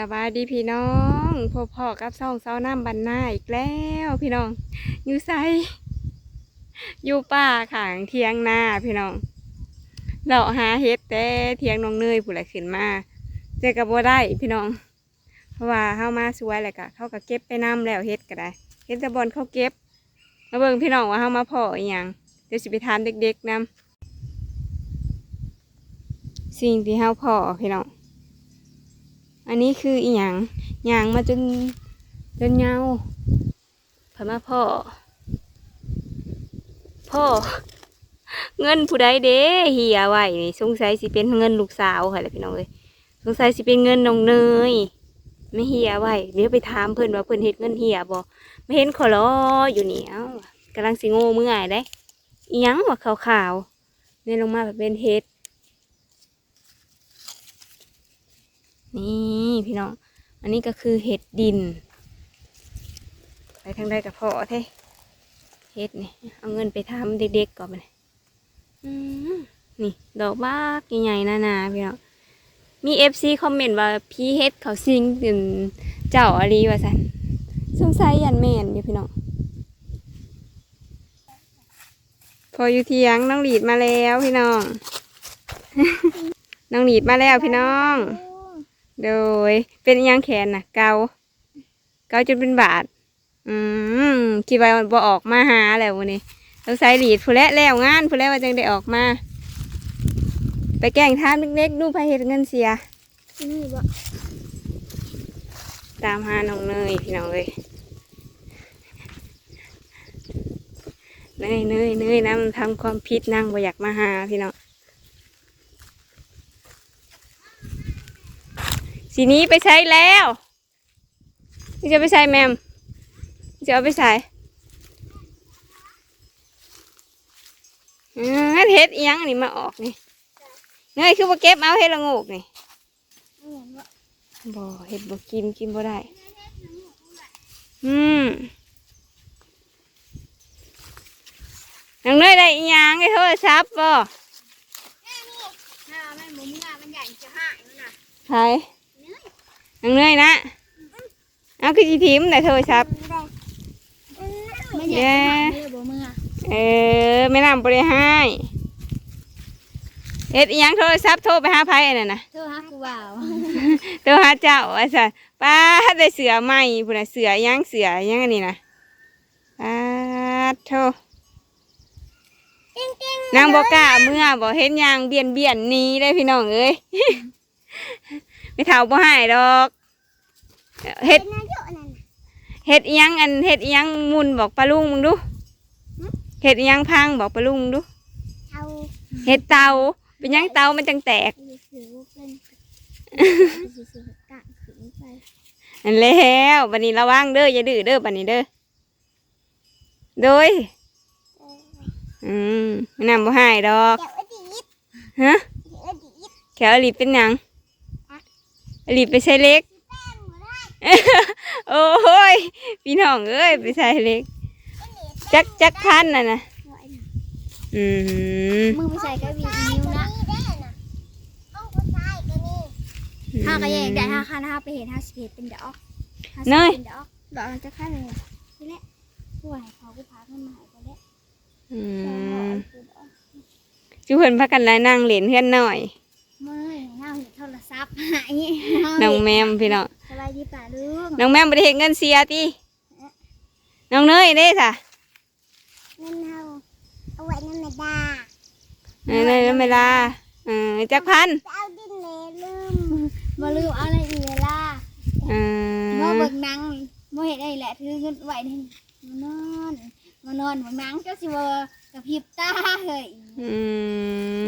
สบายดีพี่น้องพ่อพ่อกับซ่องเซาน้ำบันหน้าอีกแล้วพี่น้อง อยู่ไซอยู่ป่าขางเทียงนาพี่น้องเราหาเฮ็ดแต่เทียงน้องเนยผู้ใดขึ้นมาเจอกับบัได้พี่น้อง เพราะว่าเข้ามาสวยเลยกะเขาก็เก็บไปน้ำแล้วเฮ็ดก็ได้เฮ็ดตะบอลเขาเก็บมาเบิ่งพี่น้องว่าเข้ามาพ่ออีหยังเดี๋ยวสิไปถามเด็กๆนํสิ่งที่เฮาพ่อพี่น้อง อันนี้คืออีหยังหยางมาจนจนเงาเพิ่นมาพ่อ พ่อ เงินผู้ใดเด้เหียไว้นี่สงสัยสิเป็นเงินลูกสาวค่ะแหละพี่น้องเอ้ยสงสัยสิเป็นเงินน้องเนยไม่เหียไว้เดี๋ยวไปถามเพิ่อนว่าเพิ่อนเฮ็ดเงินเหียบ่ไม่เห็นขอรออยู่นี่เอ้ากำลังสิโง่เมื่อยได้อีหยังว่าขาวๆเนี่ยลงมาแบบเป็นเฮ็ด นี่พี่น้อง อันนี้ก็คือเห็ดดิน ไปทางใดกับพ่อเท่เห็ดนี่เอาเงินไปทำเด็กๆก่อนไปนี่ ดอกบ้ากใหญ่ๆนานาพี่น้องมีเอฟซีคอมเมนต์ว่าพี่เฮ็ดเขาซิงถึงเจ้าอารีว่าสันสงสัยยันแม่นอยู่พี่น้องพออยู่เทียงน้องหลีดมาแล้วพี่น้อง น้องหลีดมาแล้วพี่น้อง โดยเป็นอิหยังแขนน่ะ เกาเกาจนเป็นบาด อืมคิดว่าบ่ออกมาหาแล้ววันนี้เราใส่หลีดผู้และแล้วงานผู้และว่าจังได้ออกมา ไปแกล้งทานเล็กๆนู่นไปเฮ็ดเงินเสีย นี่บ่ตามหาน้องเนยพี่น้องเลยเนยเนยเนยนะมันทำความผิดนั่งบ่อยากมาหาพี่น้อง สีนี้ไปใช้แล้วนี่จะไปใช้แมมนี่จะเอาไปใส่อืมงั้นเฮ็ดอิหยังอันนี่มาออกนี่เนยคือว่าเก็บเอาเฮ็ดละโงกนี่ไม่เห็นบ่บ่เห็ดบ่กินกินบ่ได้ อืมนังเนยได้อีหยังไอ้โทรศัพท์บ่ถ้าแม่หมูมึงอะมันใหญ่จะหายมั นน่ะใช่นังเนยนะ เอาคือสิทิมได้โทรศัพท์มันใหญ่จะหายเด้อบ่มึงอะเออแม่น้ำบ่ได้ให้เฮ็ดอีหยังโทรศัพท์โทรไปหาไผอันนั้นน่ะเธอฮักกูบ่าวโทรหาเจ้าว่าซั่นป้าได้เสือใหม่พุ่นน่ะเสืออิหยังเสืออิหยังอันนี้น่ะป้าดโทติ้งติ้งนางบอกล้าเมื่อบอกเห็นยางเบียนเบียนหนี้ได้พี่น้องเอ้ยไม่เท่าบ่ให้ดอก เฮ็ดน่าเยอะนั่นเฮ็ดอิหยังอันเฮ็ดอิหยังมุนบอกปลาลุงมึงดูเฮ็ดอิหยังพังบอกปลาลุงมึงดูเอาเฮ็ดเตาเป็นหยังเตามันจังแตกซื้อเป็นซื้อกะขึ้นไปอันแล้วบัดนี้ระวังเด้ออย่าดื้อเด้อบัดนี้เด้อโดยอืมไม่นำบ่ให้ดอกเดี๋ยวอดีตฮะเดี๋ยวอดีตแขวอลีเป็นหยังอลีไปใช้เล็กแป้งบ่ได้ โอ้ย พี่น้องเอ้ย ไปใส่เล็ก จักจักพันน่ะนะอืมมึงไปใส่กระบี่นิ้วนะห้าก็แยกได้ห้าคันห้าไปเห็นห้าสิบเอ็ดเป็นดอกห้าสิบเนยเป็นดอกดอกมันจะขั้นเลยนี่แหละผู้ให้เขาไปพาขึ้นมาให้เขาแล้วอือืมมจุเพิ่นพักกันแล้วนั่งเล่นเพื่อนหน่อยไม่น่าเห็นโทรศัพท์หายน้องแมมพี่น้องสบาย ดีป่าลุงน้องแมมบ่ได้เห็นเงินเสียติน้องเนยเด้ค่ะเงินเฮาเอาไว้นั่นไม่ได้เออเนยนั่นเวลาเออจักพันเอาดินเลยลืมบ่ลืมเอาอะไรอีกเวลาเอบ่อเบิ่งหนังบ่เห็นได้แหละถือเงินไว้นี่มานอนมานอนเบิ่งหนังเจ้าสิบ่กระพริบตาเฮ้ยอืม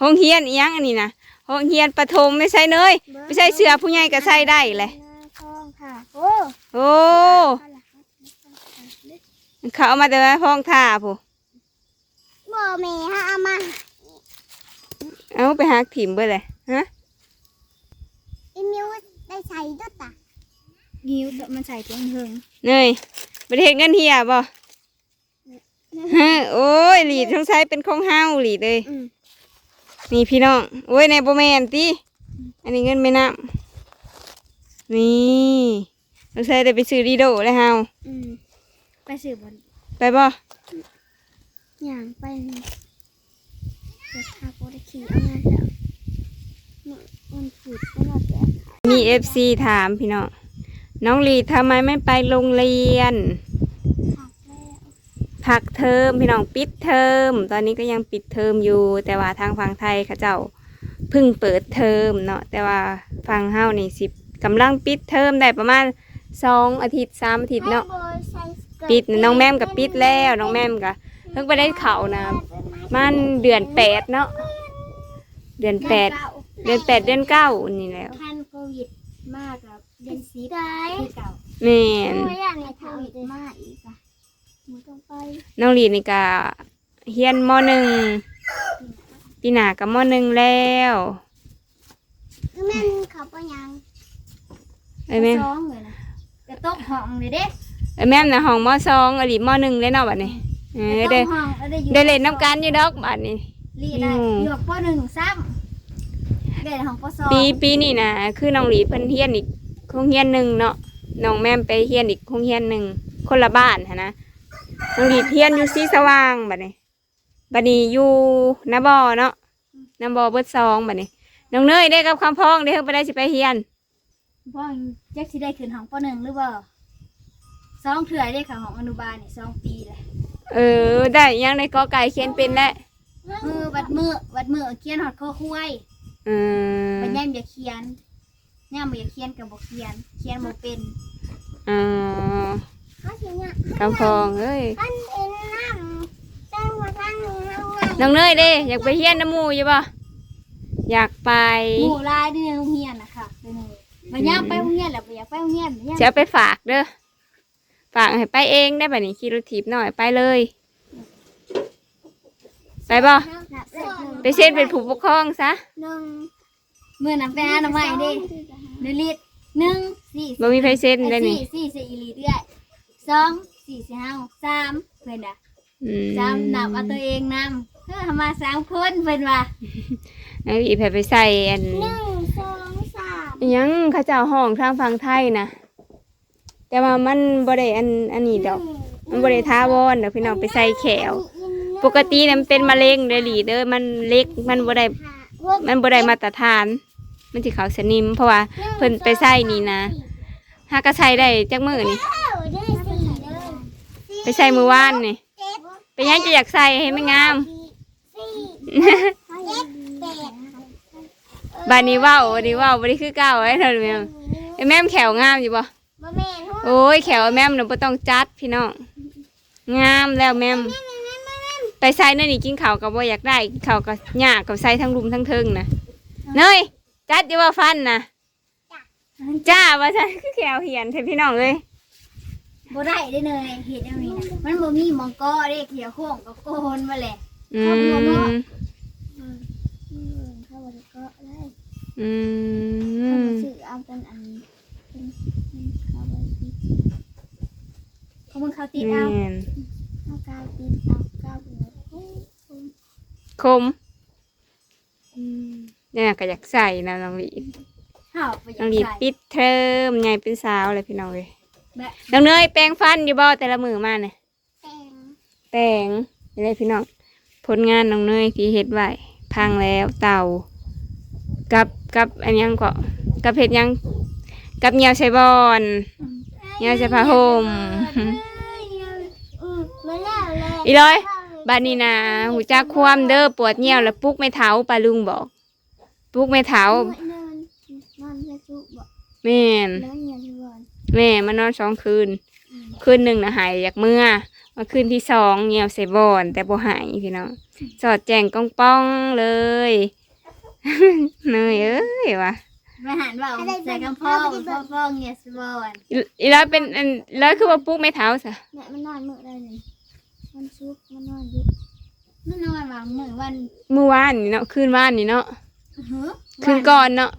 ห้องเฮียนอีหยังอันนี้นะ ห้องเฮียนประถมไม่ใช่เนยไม่ใช่เสือผู้ใหญ่ก็ใส่ได้เลยทองค่ะโอ้โอ้เขาเอามาแต่ว่าห้องท่าผู้บ่แม่ฮะเอามาเอาไปหาถิ่มเบ่เลยฮะอีมิวได้ใส่ด้วยตางิ้วมันใส่เพียงเฮิงเนยประเทศเงินเฮียบ่ฮะโอ้ยหลีดต้องใช้เป็นของเฮาหลีดเลยอืม นี่พี่น้องโอ้ยในโบแมนตีอันนี้เงินไม่นับนี่น้องใส่ได้ไปซื้อดีโดเลยเฮาอืมไปสืบบนไปบ่อย่างไปนี่จะพาโปรตขี่เอางานเถอะมันมันผูดก็รอดแก่มีเอฟซีถามพี่น้องน้องลีทำไมไม่ไปโรงเรียนผักแล้ว พักเทอมพี่น้องปิดเทอมตอนนี้ก็ยังปิดเทอมอยู่ แต่ว่าทางฝั่งไทยเขาเจ้าเพิ่งเปิดเทอมเนาะแต่ว่าฝั่งเฮานี่สิกำลังปิดเทอมได้ประมาณสองอาทิตย์สามอาทิตย์เนาะปิดน้องแม่มกับปิดแล้วน้องแม่มกับเพิ่งไปได้เข่านะมันเดือนแปดเนาะเดือนแปดเดือนแปดเดือนเก้านี่แล้วท่านโควิดมากกับเดือนสีได้คือเก่าแม่นไม่อยากให้โควิดมากอีกอะ มึงต้องไปน้องลีนี่ก็เฮียนมหนึ่งปีหน้ากับมหนึ่งแล้วแม่เขาไปยังเอ้ยแม่มซ้องเลยนะกระตกห้องเลยเด้เอ้ยแม่มนะห้องมสองอดีมหนึ่งเลยเนาะบัดนี้เออกระตได้กห้องแล้วได้อยู่ได้เล่นน้ำกันอยู่ดอกบัดนี้ ลีได้อืมอยู่กับปหนึ่งซ้ำเด็กของปสองปีปีนี่นะคือน้องหลีเพิ่นเฮียนอีกโรงเฮียนหนึ่งเนาะน้องแม่มไปเฮียนอีกโรงเฮียนหนึ่งคนละบ้านหั้นนะ น้องหลีเฮียนอยู่สีสว่างบัดนี้บัดนี้อยู่นาบอเนาะนาบอเบิดซองบัดนี้น้องเนยได้กับคำพ้องได้เพิ่งไปได้สิไปเฮียนพ่อแจ็คสิได้ขึ้นของปหนึ่งหรือเปล่าสองเถื่อได้ค่ะของอนุบาลนี่สองปีเลยเออ ได้ยังในกอไก่เขียนเป็นแล้วมือวัดมือวัดมือเขียนหอดข้อคุ้ยอืมมันย่ำอย่าเขียนย่ำอย่าเขียนกับบ่เขียน เขียนบ่เป็นอ๋อเขาเขียนเนี่ย คำพองเอ้ยท่านเป็นน้ำตั้งมาตั้งนี้เอาไงน้องเนยเด้อยากไปเฮียนน้ำหมูอยู่ป่ะอยากไปหมู่ลายที่ในโรงเรียนนะคะเป็นไงมันย่ำไปโรงเรียนแหละบ่อยากไปโรงเรียนมันย่ำจะเอาไปฝากเด้อฝากให้ไปเองได้ป่ะนี่ขี่รถถีบหน่อยไปเลย ไปบ่ไปเซ็นเป็นผู้ปกครองซะหนึ่งเมื่อนั้นไปหาหน่อไม้เดิหนึ่งลิตรหนึ่งสี่บ่มีไผเซ็นได้นี่สี่สี่สี่อีหลีเรื่อย สองสี่สี่ห้าสามเพื่อนอะอืมสามนับเอาตัวเองนำเพื่อมาสามคนเพื่อนว่าแล้วอีแพไปใส่อันหนึ่งสองสามอิหยังเขาเจ้าห้องทางฝั่งไทยนะแต่ว่ามันบ่ได้อันอันนี้ดอก มันบ่ได้ท้าวอนเดี๋ยวพี่น้องไปใส่แขว ปกติเนี่ยมันเป็นมะเร็งเด้อหลีเด้อมันเล็กมันบ่ได้มันบ่ได้มาตรฐาน มันสิเขาสนิม เพราะว่าเพิ่นไปใส่นี่นะหากระใส่ได้จักมื้อนี่ ไปใส่มื้อวานนี่ไปยังจะอยากใส่ให้มันงามบัดนี้เว้าบัดนี้เว้าบ่ได้คือเก่าไอ้เด้อแม่มไอ้แม่มแขวงามอยู่บ่บ่แม่นโอ้ยแขวแม่มน่ะบ่ต้องจัดพี่น้องงามแล้วแม่มไปใส่นั่นนี่กินข้าวกับว่าอยากได้กินข้าวกับหญ้ากับใส่ทั้งรุมทั้งเทิงนะเนยจัดอยู่ว่าฟันนะจ้าว่าฉันคือแขวเหียนเทพี่น้องเลย บ่ได้ได้เลยเห็ดอันนี้นะมันบ่มีหมองกอเด้เขียวโค้งก็โกนมาแหละ อืมอืมเข้าบ่ได้ก็ได้อืเขามบ่ซื้อเอาเป็นอันนี้เป็นเข้าบ่ติดเขามึงเขาติดแม่เอานเอากาวติดเอากาวเลยเฮ้ยคมอืมเนี่ยก็อยากใส่นะน้องหลีเฮาบ่อน้ยาองกหลีใส่ปิดเทอมใหญ่เป็นสาวเลยพี่น้องเลยแบบ น้องเนยแปรงฟันอยู่บ่แต่ละมือมาเนี่ยแปงแปรงนี่เลยพี่น้องผลงานน้องเนยที่เฮ็ดไว้พังแล้วเต่ากับกับอันยังก็กับเห็ดหยังกับเหนียวใช้บอลยาจะผ้าห่มอืมมาแล้วเลยอีร้อยบานนี้นะหูจักความเด้อปวดเหนียวแล้วปลุกไม่เท้าปลาลุงบอกปลุกไม่เท้านอนนอนจะจุบ่แม่น แล้วเนี่ยทุกวันแม่มานอนสองคืน คืนหนึ่งนะหายจากเมื่อมาคืนที่สองเหนียวใส่บอน แต่บ่หายพี่น้องสอดแจงก้องป้องเลยเนยเอ้ยวะมาหันว่าใส่กำพ่อพ่อพ่อเนี่ยสบอนอีอีร้อยเป็นอันร้อยคือว่าปลุกไม่เท้าซะเนี่ยมันนอนมื้อได้เลยมันซุกมันนอนอยู่มันนอนวางมื้อวันเมื่อวานนี่เนาะคืนวานนี่เนาะหือคืนก่อนเนาะ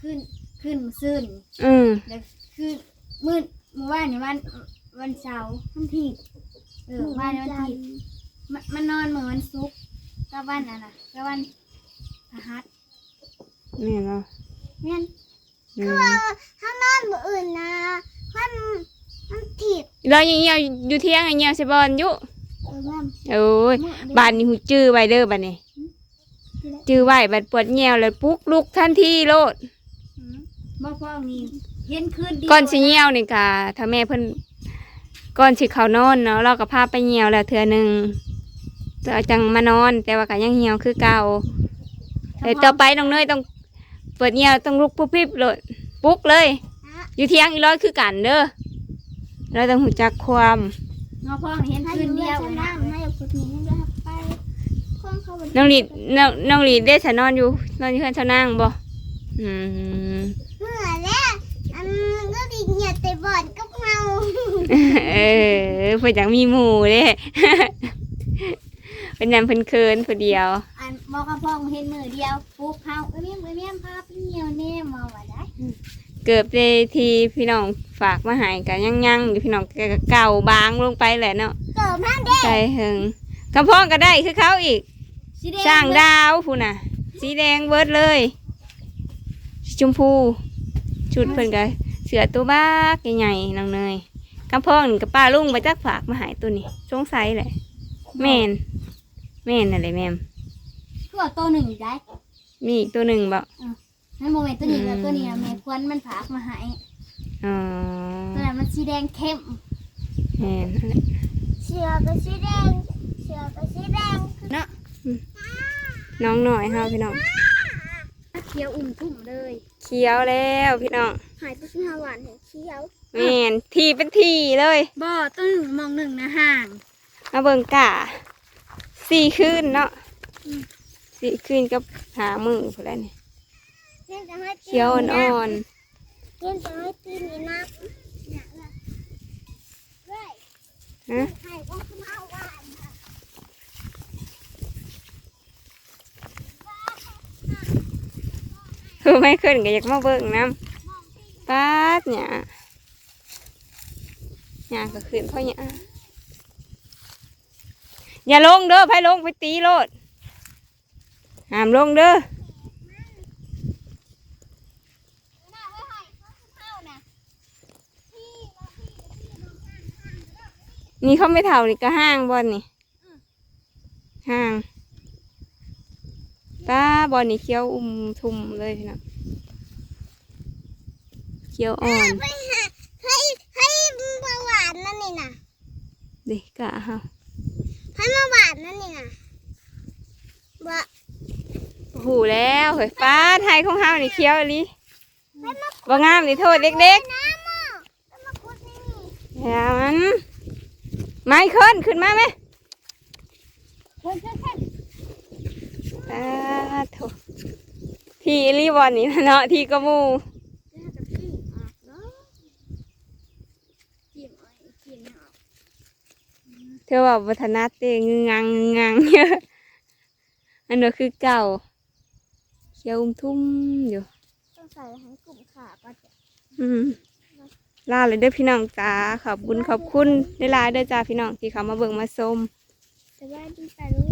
ขึ้นขึ้นมื้อซื่นอืมแล้วคืน มื้อมื้อวานนี่วันวันเสาร์วันที่เออวันวันที่มันมันนอนมื้อวันศุกร์กับวันอันน่ะกับวันพฤหัสแม่นเนาะแม่นอืมถ้านอนมืออื่นนะ มันมันถีบเรายังเหี่ยวอยู่เที่ยงไอ้เหี่ยวสิบอนอยู่เออแม่โอ้ยบ้านนี้หูจื้อไว้เด้อบ้านนี้จื้อไว้บัดปวดเหี่ยวแล้วปลุกลุกทันทีโลด บ่พ่อนี่ เห็นคืนเดียวก่อนสิเหี่ยวนี่ก็ถ้าแม่เพิ่นก่อนสิเข้านอนเนาะเราก็พาไปเหี่ยวแล้วเทื่อหนึงแล้วจังมานอน แต่ว่าก็ยังเหี่ยวคือเก่าแต่ต่อไปน้องเนยต้องเปิดเหี่ยวต้องลุกปุ๊บปิ๊บโลดปลุกเลย อยู่เที่ยงอีร้อยคือกันเด้อเราต้องหูจักความงอพ่อนี่เห็นคืนเดียวนะให้คนนี้ได้ไปพ่อเขาน้องหลีดน้องน้องหลีดได้ฉันนอนอยู่นอนอยู่เพื่อนเช้านางบ่อืมเมื่อแล้วอันก็ดีเหยียด แต่บอดก็เมาเออเพื่อนอยากมีหมู่เด้ เป็นยำเพิ่นเคินผู้เดียว อันบอกกับพ่อเห็นมือเดียวปุ๊บเฮาเอ้ยเมี่ยมเอ้ยเมี่ยมพาไปเหนียวแน่มาว่าได้เกือบได้ทีพี่น้องฝากมาใหายกันยังยังๆอยู่พี่น้องก็เก่าบางลงไปแหละเนาะเกิดนั่นเด้ใจหึงกำพองก็ได้คือเขาอีก สีแดสร้างดาวพูน่ะ สีแดงเบิดเลยสีชมพูชุดเพิ่นก็เสือตัวบ้ากใหญ่ๆน้องเนยกำพองนี่กับป้าลุงไปจักฝากมาใหายตัวนี้สงสัยแหละแม่นแม่นอะไรแม่มคือเอาตัวหนึ่งได้มีอีกตัวหนึ่งบ่ในโมเมนต์ตัวนี้กับตัวนี้นะแม่ควนมันผากมาใหายอ๋อตัวนั้นมันสีแดงเข้มแม่นเสือก็สีแดงเสือก็สีแดงเนาะน้องหน่อยเฮาพี่น้องเขียวอุ่มทุ่มเลย เขียวแล้วพี่น้องหายตัวที่ฮาหวานเห็นเขียวแม่นทีเป็นทีเลย บ่อตัวหนึ่งมองหนึ่งนะห่าง มาเบิ่งกะสี่คืนเนาะสี่คืนกับหามือพอแล้วนี่เขียวอ่อนเล่นจะให้ตีนี่นับๆฮะใครก็ขึ้นมาหวาน คือไม่ขึ้นก็อยากมาเบิ่งน้ำป๊าดเนี่ยเนี่ยก็ขึ้นเพราะเนี่ยอย่าลงเด้อไปลงไปตีโลดห้ามลงเด้อนี่เขาไม่เท่านี่ก็ห้างบอลนี่ห้างตา บอลนี่เขี้ยวอุ้มทุมเลยพี่น้องเขี้ยวอ่อนให้ให้มาหวานนั่นนี่นะเด็กกะฮะให้มาหวานนั่นนี่นะบ่หูแล้วเฮ้ยฟ้าไทยของเฮานี่เขี้ยวอีหลิบ่งามนี่โทษเด็กน้ำอะแล้วมาคุดนี่ๆอย่ามันไม่ขึ้นขึ้นมาไหมเพิ่นเพิ่นเพิ่น ตาโถทีอีหรีบอลนี่เนาะทีกระมูแล้วจะพี่ออกเนาะจิ้มเอาไอ้จิ้มเอาเธอว่าวัฒนัดเตงึงงังงึงงังเยอะอันนั้นคือเก่าเขียวอุ้มทุ่มอยู่ต้องใส่ให้กลุ่มขาก็จะอืมลาเลยเด้อพี่น้องจ้าขอบคุณขอบคุณได้ลาเด้อจ้าพี่น้องที่เขามาเบิ่งมาชมสวัสดีป่าลุ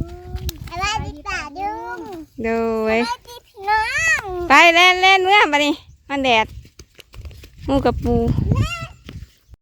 งสวัสดีป่าลุงโดยสวัสดีพี่น้องไปเล่นเล่นเมื่อบัดนี้มันแดดหมูกับปูแม่